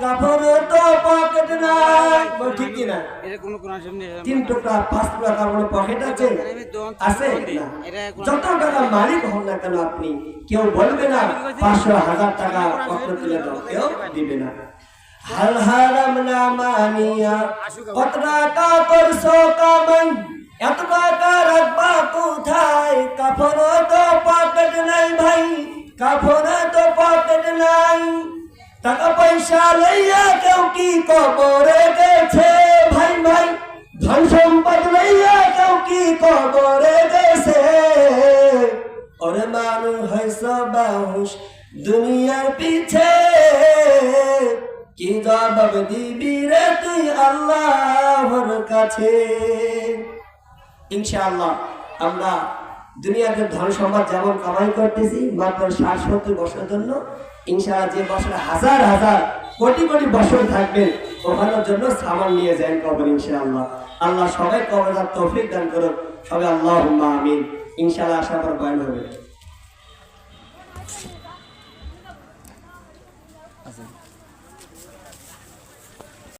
কাপড় তো পকেট নাই ঠিক কোরআন শরীফ তিন টুকরা পাঁচ টুকরা কাপড় পকেট আছে আছে যত টাকা মালিক হন না কেন আপনি কেউ বলবে না পাঁচশো হাজার টাকা কত তুলে দাও কেউ দিবে না হাল হারাম না মানিয়া কত টাকা করছ কামাই এত টাকা রাখবা কাপড় তো পকেট নাই ভাই কাপড় তো পকেট নাই। টাকা পয়সা লইয়া কেউ কি কবরে গেছে ভাই ভাই? ধন সম্পদ লইয়া কেউ কি কবরে গেছে? ওরে মানুষ হইস বাউস দুনিয়ার পিছে। কি জবাব দিবি রে তুই আল্লাহর কাছে? ইনশাআল্লাহ আমরা দুনিয়াকে ধন সম্পদ যেমন কামাই করতেছি, মাত্র ষাট সত্তর বছরের জন্য, ইনশাআল্লাহ যে বছর হাজার হাজার কোটি কোটি বছর থাকবেন ওখানোর জন্য সামান নিয়ে যান কবর ইনশাআল্লাহ। আল্লাহ সবাই কবর তৌফিক দান করুন সবাই আল্লাহ আমিন। ইনশাআল্লাহ আশা কর হবে। আচ্ছা।